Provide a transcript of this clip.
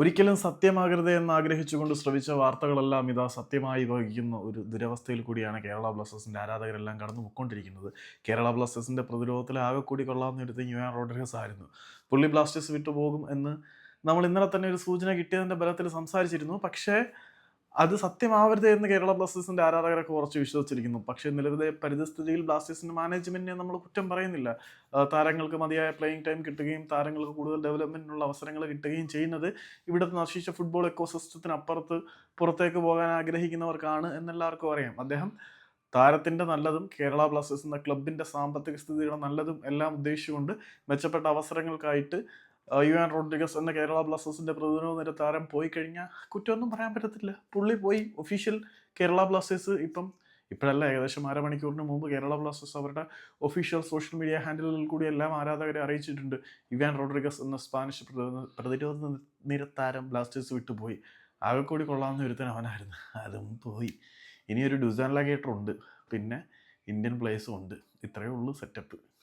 ഒരിക്കലും സത്യമാകരുത് എന്ന് ആഗ്രഹിച്ചുകൊണ്ട് ശ്രവിച്ച വാർത്തകളെല്ലാം ഇതാ സത്യമായി വഹിക്കുന്ന ഒരു ദുരവസ്ഥയിൽ കൂടിയാണ് കേരള ബ്ലാസ്റ്റേഴ്സിന്റെ ആരാധകരെല്ലാം കടന്നു പോയിക്കൊണ്ടിരിക്കുന്നത് കേരള ബ്ലാസ്റ്റേഴ്സിന്റെ പ്രതിരോധത്തിൽ ആകെ കൂടി കൊള്ളാവുന്ന എടുത്ത് യു ആർ റോഡ്രിഗസ് ആയിരുന്നു. പുള്ളി ബ്ലാസ്റ്റേഴ്സ് വിട്ടുപോകും എന്ന് നമ്മൾ ഇന്നലെ തന്നെ ഒരു സൂചന കിട്ടിയതിന്റെ ബലത്തിൽ സംസാരിച്ചിരുന്നു. പക്ഷേ അത് സത്യമാവരുത് എന്ന് കേരള ബ്ലാസ്റ്റേഴ്സിന്റെ ആരാധകരൊക്കെ കുറച്ച് വിശ്വസിച്ചിരിക്കുന്നു. പക്ഷെ നിലവിലെ പരിതസ്ഥിതിയിൽ ബ്ലാസ്റ്റേഴ്സിന്റെ മാനേജ്മെന്റിനെ നമ്മൾ കുറ്റം പറയുന്നില്ല. താരങ്ങൾക്ക് മതിയായ പ്ലേയിങ് ടൈം കിട്ടുകയും താരങ്ങൾക്ക് കൂടുതൽ ഡെവലപ്മെന്റിനുള്ള അവസരങ്ങൾ കിട്ടുകയും ചെയ്യുന്നത് ഇവിടുത്തെ നശിച്ച ഫുട്ബോൾ എക്കോസിസ്റ്റത്തിനപ്പുറത്ത് പുറത്തേക്ക് പോകാൻ ആഗ്രഹിക്കുന്നവർക്കാണ് എന്നെല്ലാവർക്കും അറിയാം. അദ്ദേഹം താരത്തിന്റെ നല്ലതും കേരള ബ്ലാസ്റ്റേഴ്സ് എന്ന ക്ലബിന്റെ സാമ്പത്തിക സ്ഥിതിയുടെ നല്ലതും എല്ലാം ഉദ്ദേശിച്ചുകൊണ്ട് മെച്ചപ്പെട്ട അവസരങ്ങൾക്കായിട്ട് യു ആൻ റോഡ്രിഗസ് എന്ന കേരള ബ്ലാസ്റ്റേഴ്സിന്റെ പ്രതിരോധ നിര താരം പോയി കഴിഞ്ഞാൽ കുറ്റമൊന്നും പറയാൻ പറ്റത്തില്ല. പുള്ളി പോയി ഒഫീഷ്യൽ കേരള ബ്ലാസ്റ്റേഴ്സ് ഇപ്പം ഇപ്പോഴല്ല ഏകദേശം അരമണിക്കൂറിന് മുമ്പ് കേരള ബ്ലാസ്റ്റേഴ്സ് അവരുടെ ഒഫീഷ്യൽ സോഷ്യൽ മീഡിയ ഹാൻഡിലുകളിൽ കൂടി എല്ലാം ആരാധകരെ അറിയിച്ചിട്ടുണ്ട്. ഇവാൻ റോഡ്രിഗസ് എന്ന സ്പാനിഷ് പ്രതിരോധ- പ്രതിരോധ നിര താരം ബ്ലാസ്റ്റേഴ്സ് വിട്ടുപോയി ആകെ കൂടി കൊള്ളാവുന്ന ഒരുത്തൻ അവനായിരുന്നു. അതും പോയി. ഇനിയൊരു ഡുസാൻ ലാഗേറ്റർ ഉണ്ട് പിന്നെ ഇന്ത്യൻ പ്ലേസും ഉണ്ട്. ഇത്രയേ ഉള്ളൂ സെറ്റപ്പ്